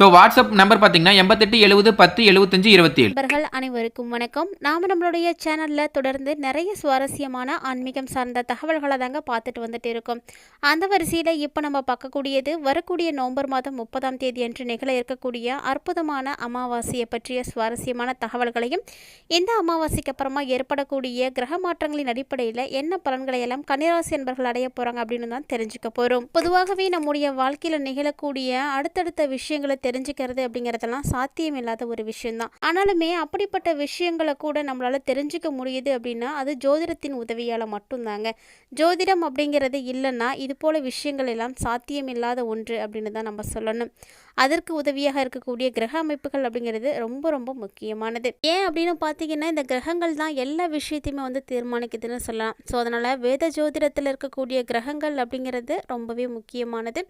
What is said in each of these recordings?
So WhatsApp number பார்த்தீங்கன்னா எண்பத்தெட்டு எழுபது பத்து எழுபத்தஞ்சு இருபத்தி ஏழு நண்பர்கள் அனைவருக்கும் வணக்கம். நாம் நம்மளுடைய சேனலில் தொடர்ந்து நிறைய சுவாரஸ்யமான ஆன்மீகம் சார்ந்த தகவல்களை தாங்க பார்த்துட்டு வந்துட்டு இருக்கோம். அந்த வரிசையில் இப்போ நம்ம பார்க்கக்கூடியது வரக்கூடிய நவம்பர் மாதம் முப்பதாம் தேதி அன்று நிகழ இருக்கக்கூடிய அற்புதமான அமாவாசையை பற்றிய சுவாரஸ்யமான தகவல்களையும் இந்த அமாவாசைக்கு அப்புறமா ஏற்படக்கூடிய கிரக மாற்றங்களின் அடிப்படையில் என்ன பலன்களை எல்லாம் கன்னிராசி என்பர்கள் அடைய போகிறாங்க அப்படின்னு தான் தெரிஞ்சுக்க போகிறோம் பொதுவாகவே நம்முடைய வாழ்க்கையில் நிகழக்கூடிய அடுத்தடுத்த விஷயங்களை தெரிஞ்சுக்கிறது அப்படிங்கிறதெல்லாம் சாத்தியம் இல்லாத ஒரு விஷயம்தான். ஆனாலுமே அப்படிப்பட்ட விஷயங்களை கூட நம்மளால் தெரிஞ்சுக்க முடியுது அப்படின்னா அது ஜோதிடத்தின் உதவியால் மட்டும்தாங்க. ஜோதிடம் அப்படிங்கிறது இல்லைன்னா இது போல விஷயங்கள் எல்லாம் சாத்தியம் இல்லாத ஒன்று அப்படின்னு தான் நம்ம சொல்லணும். அதற்கு உதவியாக இருக்கக்கூடிய கிரக அமைப்புகள் அப்படிங்கிறது ரொம்ப ரொம்ப முக்கியமானது. ஏன் அப்படின்னு பார்த்தீங்கன்னா இந்த கிரகங்கள் தான் எல்லா விஷயத்தையுமே வந்து தீர்மானிக்குதுன்னு சொல்லலாம். ஸோ அதனால் வேத ஜோதிடத்தில் இருக்கக்கூடிய கிரகங்கள் அப்படிங்கிறது ரொம்பவே முக்கியமானது.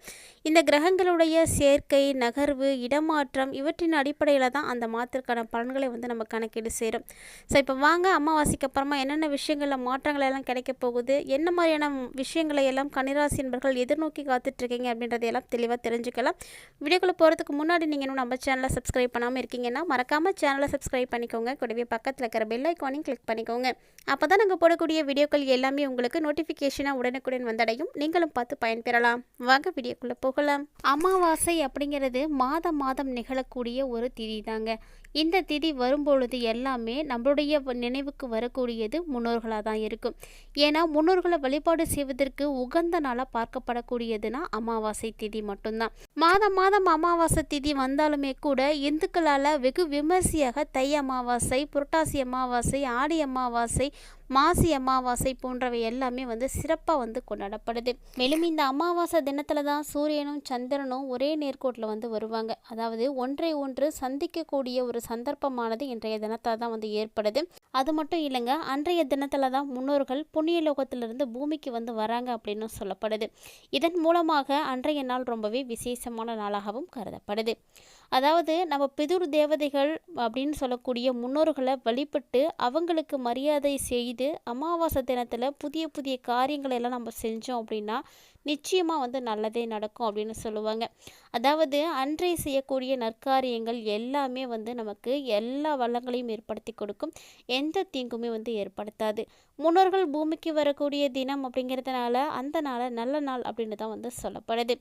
இந்த கிரகங்களுடைய சேர்க்கை நகர்வு இடமாற்றம் இவற்றின் அடிப்படையில் தான் அந்த மாதத்திற்கான பலன்களை வந்து நம்ம கணக்கீடு சேரும் ஸோ இப்போ வாங்க அமாவாசைக்கு அப்புறமா என்னென்ன விஷயங்களில் மாற்றங்கள் எல்லாம் கிடைக்க போகுது? என்ன மாதிரியான விஷயங்களை எல்லாம் கன்னிராசி என்பர்கள் எதிர்நோக்கி காத்துட்ருக்கீங்க அப்படின்றதையெல்லாம் தெளிவாக தெரிஞ்சுக்கலாம். வீடியோக்குள்ளே போகிறதுக்கு முன்னாடி நீங்கள் இன்னும் நம்ம சேனலை சப்ஸ்கிரைப் பண்ணாமல் இருக்கீங்கன்னா மறக்காமல் சேனலை சப்ஸ்கிரைப் பண்ணிக்கோங்க. கூடவே பக்கத்தில் இருக்கிற பெல் ஐக்கானையும் கிளிக் பண்ணிக்கோங்க. அப்போ தான் நாங்கள் போடக்கூடிய வீடியோக்கள் எல்லாமே உங்களுக்கு நோட்டிஃபிகேஷனாக உடனுக்குடன் வந்தடையும். நீங்களும் பார்த்து பயன்பெறலாம். வாங்க வீடியோக்குள்ளே போகலாம். அமாவாசை அப்படிங்கிறது மா மாதம் மாதம் நிகழக்கூடிய ஒரு திதி தாங்க இந்த திதி வரும்பொழுது எல்லாமே நம்மளுடைய நினைவுக்கு வரக்கூடியது முன்னோர்களாக தான் இருக்கும். ஏன்னா முன்னோர்களை வழிபாடு செய்வதற்கு உகந்த நாளாக பார்க்கப்படக்கூடியதுன்னா அமாவாசை திதி மட்டும்தான். மாதம் மாதம் அமாவாசை திதி வந்தாலுமே கூட இந்துக்களால் வெகு விமர்சையாக தை அமாவாசை புரட்டாசி அமாவாசை ஆடி அமாவாசை மாசி அமாவாசை போன்றவை எல்லாமே வந்து சிறப்பாக வந்து கொண்டாடப்படுது. மேலும் இந்த அமாவாசை தினத்தில் தான் சூரியனும் சந்திரனும் ஒரே நேர்கோட்டில் வந்து வருவாங்க. அதாவது ஒன்றை ஒன்று சந்திக்கக்கூடிய ஒரு சந்தர்ப்பமானது இன்றைய தினத்தில் தான் வந்து ஏற்படுது. அது மட்டும் இல்லைங்க அன்றைய தினத்தில் தான் முன்னோர்கள் புண்ணிய லோகத்திலிருந்து பூமிக்கு வந்து வராங்க அப்படின்னு சொல்லப்படுது. இதன் மூலமாக அன்றைய நாள் ரொம்பவே விசேஷமான நாளாகவும் கருதப்படுது. அதாவது நம்ம பிதுர் தேவதைகள் அப்படின்னு சொல்லக்கூடிய முன்னோர்களை வழிபட்டு அவங்களுக்கு மரியாதை செய்து அமாவாசை தினத்தில் புதிய புதிய காரியங்களை எல்லாம் நம்ம செஞ்சோம் அப்படின்னா நிச்சயமாக வந்து நல்லதே நடக்கும் அப்படின்னு சொல்லுவாங்க. அதாவது அன்றைய செய்யக்கூடிய நற்காரியங்கள் எல்லாமே வந்து நமக்கு எல்லா வளங்களையும் ஏற்படுத்தி கொடுக்கும். எந்த தீங்குமே வந்து ஏற்படுத்தாது. முன்னோர்கள் பூமிக்கு வரக்கூடிய தினம் அப்படிங்கிறதுனால அந்த நாளை நல்ல நாள் அப்படின்னு தான் வந்து சொல்லப்படுது.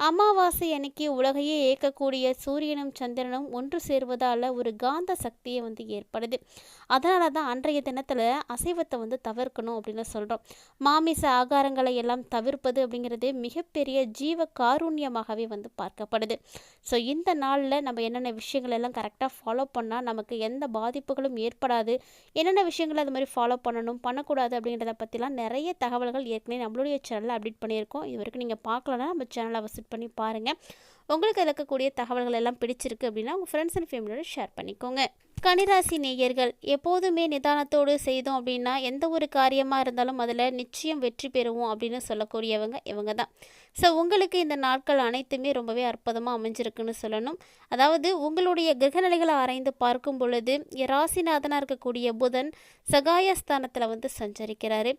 அமாவாசை அன்னைக்கு உலகையே இயக்கக்கூடிய சூரியனும் சந்திரனும் ஒன்று சேர்வதால் ஒரு காந்த சக்தியை வந்து ஏற்படுது. அதனால தான் அன்றைய தினத்தில் அசைவத்தை வந்து தவிர்க்கணும் அப்படின்னு சொல்கிறோம் மாமிச ஆகாரங்களை எல்லாம் தவிர்ப்பது அப்படிங்கிறது மிகப்பெரிய ஜீவ காருண்யமாகவே வந்து பார்க்கப்படுது. ஸோ இந்த நாளில் நம்ம என்னென்ன விஷயங்கள் எல்லாம் கரெக்டாக ஃபாலோ பண்ணால் நமக்கு எந்த பாதிப்புகளும் ஏற்படாது. என்னென்ன விஷயங்களை அது மாதிரி ஃபாலோ பண்ணணும் பண்ணக்கூடாது அப்படிங்கிறத பற்றிலாம் நிறைய தகவல்கள் ஏற்கனவே நம்மளுடைய சேனலில் அப்டேட் பண்ணியிருக்கோம். இது வரைக்கும் நீங்கள் பார்க்கலன்னா நம்ம சேனலை விசிட் பண்ணி பாருங்கள் உங்களுக்கு இருக்கக்கூடிய தகவல்கள் எல்லாம் பிடிச்சிருக்கு அப்படின்னா உங்கள் ஃப்ரெண்ட்ஸ் அண்ட் ஃபேமிலியோட ஷேர் பண்ணிக்கோங்க. கனிராசி நேயர்கள் எப்போதுமே நிதானத்தோடு செய்தோம் அப்படின்னா எந்த ஒரு காரியமாக இருந்தாலும் அதில் நிச்சயம் வெற்றி பெறுவோம் அப்படின்னு சொல்லக்கூடியவங்க இவங்க தான். ஸோ உங்களுக்கு இந்த நாட்கள் அனைத்துமே ரொம்பவே அற்புதமாக அமைஞ்சிருக்குன்னு சொல்லணும். அதாவது உங்களுடைய கிரகநிலைகளை ஆராய்ந்து பார்க்கும் பொழுது ராசிநாதனாக இருக்கக்கூடிய புதன் சகாயஸ்தானத்தில் வந்து சஞ்சரிக்கிறாரு.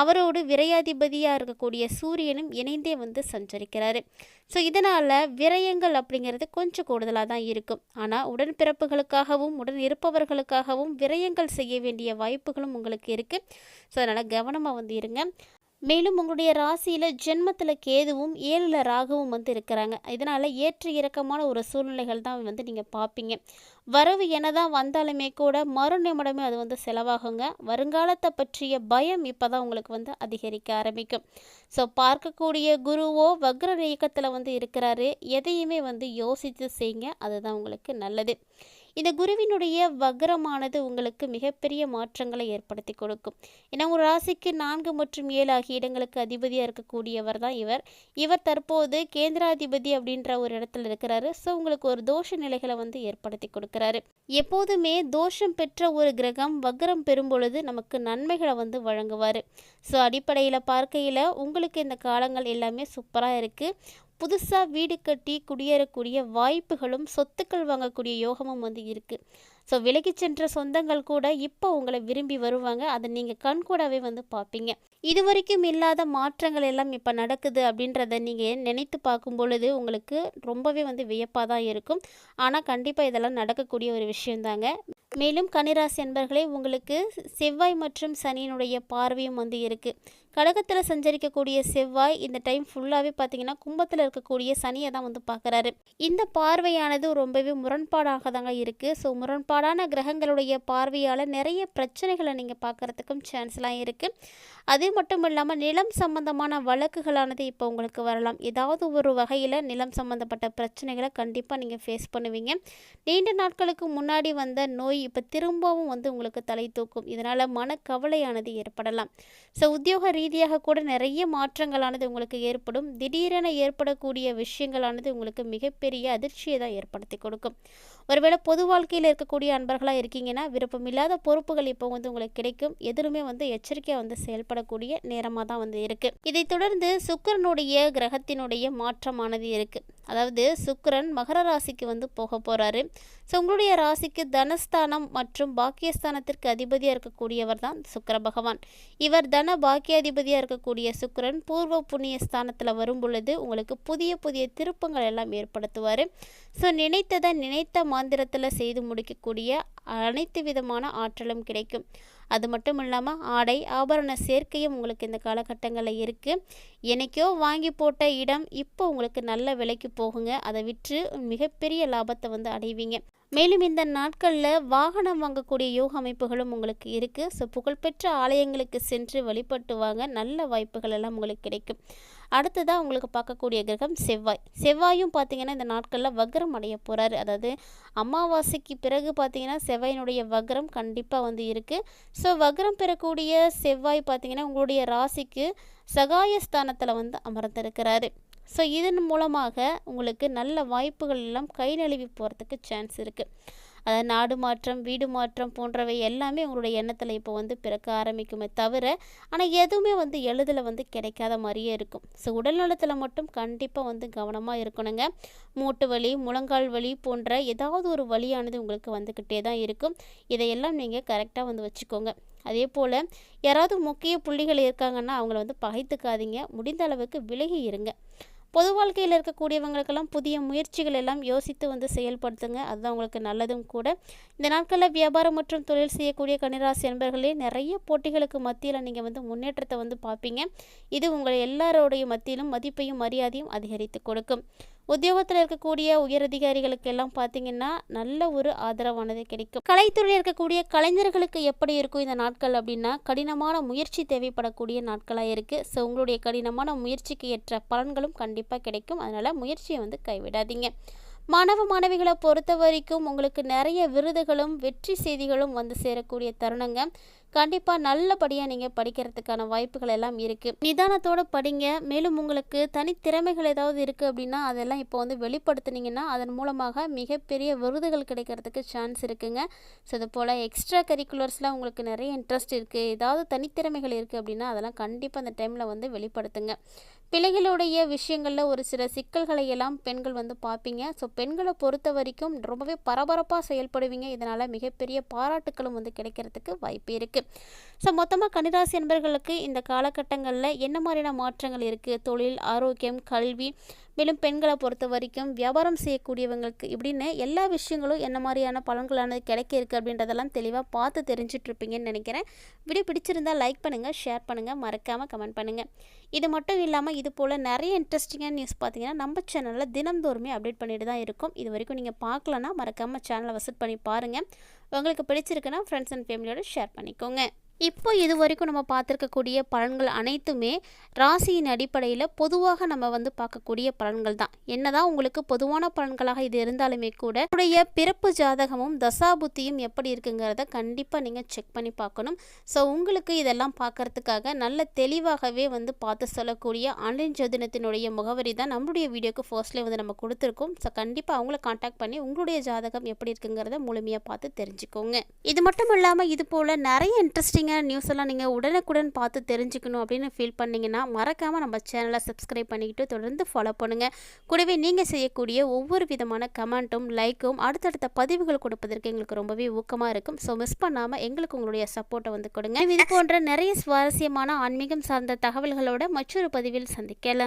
அவரோடு விரையாதிபதியாக இருக்கக்கூடிய சூரியனும் இணைந்தே வந்து சஞ்சரிக்கிறாரு. ஸோ இதனால் விரயங்கள் அப்படிங்கிறது கொஞ்சம் கூடுதலாக தான் இருக்கும். ஆனால் உடன்பிறப்புகளுக்காகவும் உடன் இருப்பவர்களுக்காகவும் விரயங்கள் செய்ய வேண்டிய வாய்ப்புகளும் உங்களுக்கு இருக்குது ஸோ அதனால் கவனமாக வந்து இருங்க. மேலும் உங்களுடைய ராசியில் ஜென்மத்தில் கேதுவும் ஏழில் ராகவும் வந்து இருக்கிறாங்க. இதனால் ஏற்ற இறக்கமான ஒரு சூழ்நிலைகள் தான் வந்து நீங்கள் பார்ப்பீங்க வரவு என்னதான் வந்தாலுமே கூட மறு நிமிடமே அது வந்து செலவாகுங்க. வருங்காலத்தை பற்றிய பயம் இப்போ தான் உங்களுக்கு வந்து அதிகரிக்க ஆரம்பிக்கும். ஸோ பார்க்கக்கூடிய குருவோ வக்ர இயக்கத்தில் வந்து இருக்கிறாரு. எதையுமே வந்து யோசித்து செய்யுங்க. அதுதான் உங்களுக்கு நல்லது. இந்த குருவினுடைய வக்ரமானது உங்களுக்கு மிகப்பெரிய மாற்றங்களை ஏற்படுத்தி கொடுக்கும். ஏன்னா ஒரு ராசிக்கு நான்கு மற்றும் ஏழு ஆகிய இடங்களுக்கு அதிபதியாக இருக்கக்கூடியவர் தான் இவர். இவர் தற்போது கேந்திராதிபதி அப்படின்ற ஒரு இடத்துல இருக்கிறாரு. ஸோ உங்களுக்கு ஒரு தோஷ நிலைகளை வந்து ஏற்படுத்தி கொடுக்குறாரு. எப்போதுமே தோஷம் பெற்ற ஒரு கிரகம் வக்ரம் பெறும் பொழுது நமக்கு நன்மைகளை வந்து வழங்குவார். ஸோ அடிப்படையில் பார்க்கையில் உங்களுக்கு இந்த காலங்கள் எல்லாமே சூப்பராக இருக்குது புதுசாக வீடு கட்டி குடியேறக்கூடிய வாய்ப்புகளும் சொத்துக்கள் வாங்கக்கூடிய யோகமும் வந்து இருக்குது ஸோ விலகி சென்ற சொந்தங்கள் கூட இப்போ உங்களை விரும்பி வருவாங்க. அதை நீங்கள் கண்கூடாவே வந்து பார்ப்பீங்க. இது வரைக்கும் இல்லாத மாற்றங்கள் எல்லாம் இப்போ நடக்குது அப்படின்றத நீங்கள் நினைத்து பார்க்கும் பொழுது உங்களுக்கு ரொம்பவே வந்து வியப்பாக தான் இருக்கும். ஆனால் கண்டிப்பாக இதெல்லாம் நடக்கக்கூடிய ஒரு விஷயந்தாங்க மேலும் கனிராசி என்பர்களே உங்களுக்கு செவ்வாய் மற்றும் சனியினுடைய பார்வையும் வந்து இருக்குது கடகத்தில் சஞ்சரிக்கக்கூடிய செவ்வாய் இந்த டைம் ஃபுல்லாகவே பார்த்தீங்கன்னா கும்பத்தில் இருக்கக்கூடிய சனியை தான் வந்து பார்க்குறாரு. இந்த பார்வையானது ரொம்பவே முரண்பாடாக தாங்க இருக்குது ஸோ முரண்பாடு முரண்பாடான கிரகங்களுடைய பார்வையால் நிறைய பிரச்சனைகளை நீங்கள் பார்க்குறதுக்கும் சான்ஸ்லாம் இருக்குது அது மட்டும் இல்லாமல் நிலம் சம்பந்தமான வழக்குகளானது இப்போ உங்களுக்கு வரலாம். ஏதாவது ஒரு வகையில் நிலம் சம்பந்தப்பட்ட பிரச்சனைகளை கண்டிப்பாக நீங்கள் ஃபேஸ் பண்ணுவீங்க. நீண்ட நாட்களுக்கு முன்னாடி வந்த நோய் இப்போ திரும்பவும் வந்து உங்களுக்கு தலை தூக்கும். இதனால் மனக்கவலையானது ஏற்படலாம். ஸோ உத்தியோக ரீதியாக கூட நிறைய மாற்றங்களானது உங்களுக்கு ஏற்படும். திடீரென ஏற்படக்கூடிய விஷயங்களானது உங்களுக்கு மிகப்பெரிய அதிர்ச்சியை தான் ஏற்படுத்தி கொடுக்கும். ஒருவேளை பொது வாழ்க்கையில் இருக்கக்கூடிய அன்பர்களாக இருக்கீங்கன்னா விருப்பமில்லாத பொறுப்புகள் இப்போ வந்து உங்களுக்கு கிடைக்கும். எதிலுமே வந்து எச்சரிக்கையாக வந்து செயல்படக்கூடிய நேரமாக தான் வந்து இருக்குது இதைத் தொடர்ந்து சுக்கரனுடைய கிரகத்தினுடைய மாற்றமானது இருக்குது அதாவது சுக்கரன் மகர ராசிக்கு வந்து போக போகிறாரு ஸோ உங்களுடைய ராசிக்கு தனஸ்தானம் மற்றும் பாக்கியஸ்தானத்திற்கு அதிபதியாக இருக்கக்கூடியவர் தான் சுக்கர பகவான். இவர் தன பாக்கியாதிபதியாக இருக்கக்கூடிய சுக்கிரன் பூர்வ புண்ணிய ஸ்தானத்தில் வரும் பொழுது உங்களுக்கு புதிய புதிய திருப்பங்கள் எல்லாம் ஏற்படுத்துவார். ஸோ நினைத்ததை நினைத்த மாந்திரத்தில் செய்து முடிக்கக்கூடிய அனைத்து விதமான ஆற்றலும் கிடைக்கும். அது மட்டும் இல்லாமல் ஆடை ஆபரண சேர்க்கையும் உங்களுக்கு இந்த காலகட்டங்களில் இருக்குது என்னைக்கோ வாங்கி போட்ட இடம் இப்போ உங்களுக்கு நல்ல விலைக்கு போகுங்க. அதை விற்று மிகப்பெரிய லாபத்தை வந்து அடைவீங்க. மேலும் இந்த நாட்களில் வாகனம் வாங்கக்கூடிய யோக அமைப்புகளும் உங்களுக்கு இருக்குது ஸோ புகழ்பெற்ற ஆலயங்களுக்கு சென்று வழிபட்டு வாங்க. நல்ல வாய்ப்புகள் எல்லாம் உங்களுக்கு கிடைக்கும். அடுத்ததாக உங்களுக்கு பார்க்கக்கூடிய கிரகம் செவ்வாய். செவ்வாயும் பார்த்தீங்கன்னா இந்த நாட்களில் வக்ரம் அடைய போகிறாரு அதாவது அமாவாசைக்கு பிறகு பார்த்தீங்கன்னா செவ்வாயினுடைய வக்ரம் கண்டிப்பாக வந்து இருக்குது ஸோ வக்ரம் பெறக்கூடிய செவ்வாய் பார்த்தீங்கன்னா உங்களுடைய ராசிக்கு சகாயஸ்தானத்தில் வந்து அமர்ந்திருக்கிறாரு. ஸோ இதன் மூலமாக உங்களுக்கு நல்ல வாய்ப்புகள் எல்லாம் கை நழுவி போகிறதுக்கு சான்ஸ் இருக்குது அதாவது நாடு மாற்றம் வீடு மாற்றம் போன்றவை எல்லாமே உங்களுடைய எண்ணத்தில் இப்போ வந்து பிறக்க ஆரம்பிக்குமே தவிர ஆனால் எதுவுமே வந்து எளிதில் வந்து கிடைக்காத மாதிரியே இருக்கும். ஸோ உடல் நலத்தில் மட்டும் கண்டிப்பாக வந்து கவனமாக இருக்கணுங்க. மூட்டு வலி முழங்கால் வலி போன்ற ஏதாவது ஒரு வலியானது உங்களுக்கு வந்துக்கிட்டே தான் இருக்கும். இதையெல்லாம் நீங்கள் கரெக்டாக வந்து வச்சுக்கோங்க. அதே போல் யாராவது முக்கிய புள்ளிகள் இருக்காங்கன்னா அவங்கள வந்து பகைத்துக்காதீங்க. முடிந்த அளவுக்கு விலகி இருங்க. பொது வாழ்க்கையில் இருக்கக்கூடியவங்களுக்கெல்லாம் புதிய முயற்சிகள் எல்லாம் யோசித்து வந்து செயல்படுத்துங்க. அதுதான் உங்களுக்கு நல்லதும் கூட. இந்த நாட்களில் வியாபாரம் மற்றும் தொழில் செய்யக்கூடிய கணிராசி என்பர்களே நிறைய போட்டிகளுக்கு மத்தியில் நீங்கள் வந்து முன்னேற்றத்தை வந்து பார்ப்பீங்க. இது உங்கள் எல்லாரோடைய மத்தியிலும் மதிப்பையும் மரியாதையும் அதிகரித்து கொடுக்கும். உத்தியோகத்தில் இருக்கக்கூடிய உயரதிகாரிகளுக்கு எல்லாம் பார்த்தீங்கன்னா நல்ல ஒரு ஆதரவானது கிடைக்கும். கலைத்துறையில் இருக்கக்கூடிய கலைஞர்களுக்கு எப்படி இருக்கும் இந்த நாட்கள் அப்படின்னா கடினமான முயற்சி தேவைப்படக்கூடிய நாட்களாக இருக்குது ஸோ உங்களுடைய கடினமான முயற்சிக்கு ஏற்ற பலன்களும் கண்டிப்பாக கிடைக்கும். அதனால் முயற்சியை வந்து கைவிடாதீங்க. மாணவ மாணவிகளை பொறுத்த வரைக்கும் உங்களுக்கு நிறைய விருதுகளும் வெற்றி செய்திகளும் வந்து சேரக்கூடிய தருணங்க. கண்டிப்பாக நல்லபடியாக நீங்கள் படிக்கிறதுக்கான வாய்ப்புகள் எல்லாம் இருக்குது நிதானத்தோடு படிங்க. மேலும் உங்களுக்கு தனித்திறமைகள் ஏதாவது இருக்குது அப்படின்னா அதெல்லாம் இப்போ வந்து வெளிப்படுத்துனீங்கன்னா அதன் மூலமாக மிகப்பெரிய விருதுகள் கிடைக்கிறதுக்கு சான்ஸ் இருக்குங்க. ஸோ இது போல் எக்ஸ்ட்ரா கரிக்குலர்ஸ்லாம் உங்களுக்கு நிறைய இன்ட்ரெஸ்ட் இருக்குது ஏதாவது தனித்திறமைகள் இருக்குது அப்படின்னா அதெல்லாம் கண்டிப்பாக அந்த டைமில் வந்து வெளிப்படுத்துங்க. பிள்ளைகளுடைய விஷயங்களில் ஒரு சில சிக்கல்களை எல்லாம் பெண்கள் வந்து பார்ப்பீங்க. ஸோ பெண்களை பொறுத்த வரைக்கும் ரொம்பவே பரபரப்பாக செயல்படுவீங்க. இதனால் மிகப்பெரிய பாராட்டுக்களும் வந்து கிடைக்கிறதுக்கு வாய்ப்பு இருக்குது ஸோ மொத்தமாக கன்னிராசி என்பர்களுக்கு இந்த காலகட்டங்களில் என்ன மாதிரியான மாற்றங்கள் இருக்குது தொழில் ஆரோக்கியம் கல்வி மேலும் பெண்களை பொறுத்த வரைக்கும் வியாபாரம் செய்யக்கூடியவங்களுக்கு இப்படின்னு எல்லா விஷயங்களும் என்ன மாதிரியான பலன்களானது கிடைக்க இருக்குது அப்படின்றதெல்லாம் தெளிவாக பார்த்து தெரிஞ்சிட்ருப்பீங்கன்னு நினைக்கிறேன். வீடியோ பிடிச்சிருந்தால் லைக் பண்ணுங்கள் ஷேர் பண்ணுங்கள் மறக்காமல் கமெண்ட் பண்ணுங்கள் இது மட்டும் இல்லாமல் இது போல் நிறைய இன்ட்ரெஸ்டிங்கான நியூஸ் பார்த்தீங்கன்னா நம்ம சேனலில் தினந்தோறுமே அப்டேட் பண்ணிட்டு தான் இருக்கும். இது வரைக்கும் நீங்கள் பார்க்கலன்னா மறக்காமல் சேனலை விசிட் பண்ணி பாருங்கள் உங்களுக்கு பிடிச்சிருக்குன்னா ஃப்ரெண்ட்ஸ் அண்ட் ஃபேமிலியோடு ஷேர் பண்ணிக்கோங்க. இப்போ இது வரைக்கும் நம்ம பார்த்துருக்கக்கூடிய பலன்கள் அனைத்துமே ராசியின் அடிப்படையில் பொதுவாக நம்ம வந்து பார்க்கக்கூடிய பலன்கள் தான் என்னதான் உங்களுக்கு பொதுவான பலன்களாக இது இருந்தாலுமே கூட உடைய பிறப்பு ஜாதகமும் தசாபுத்தியும் எப்படி இருக்குங்கிறத கண்டிப்பாக நீங்கள் செக் பண்ணி பார்க்கணும். ஸோ உங்களுக்கு இதெல்லாம் பார்க்கறதுக்காக நல்ல தெளிவாகவே வந்து பார்த்து சொல்லக்கூடிய ஆன்லைன் ஜோதினத்தினுடைய முகவரி தான் நம்மளுடைய வீடியோக்கு ஃபர்ஸ்ட்லேயே வந்து நம்ம கொடுத்துருக்கோம். ஸோ கண்டிப்பாக அவங்கள காண்டாக்ட் பண்ணி உங்களுடைய ஜாதகம் எப்படி இருக்குங்கிறத முழுமையாக பார்த்து தெரிஞ்சுக்கோங்க. இது மட்டும் இல்லாமல் இது போல் நிறைய இன்ட்ரெஸ்டிங் இன்ட்ரெஸ்டிங்கான நியூஸ் எல்லாம் நீங்கள் உடனுக்குடன் பார்த்து தெரிஞ்சுக்கணும் அப்படின்னு ஃபீல் பண்ணிங்கன்னா மறக்காமல் நம்ம சேனலை சப்ஸ்கிரைப் பண்ணிக்கிட்டு தொடர்ந்து ஃபாலோ பண்ணுங்கள் கூடவே நீங்கள் செய்யக்கூடிய ஒவ்வொரு விதமான கமெண்ட்டும் லைக்கும் அடுத்தடுத்த பதிவுகள் கொடுப்பதற்கு எங்களுக்கு ரொம்பவே ஊக்கமாக இருக்கும். ஸோ மிஸ் பண்ணாமல் எங்களுக்கு உங்களுடைய சப்போர்ட்டை வந்து கொடுங்க. இது போன்ற நிறைய சுவாரஸ்யமான ஆன்மீகம் சார்ந்த தகவல்களோட மற்றொரு பதிவில் சந்திக்கலாம்.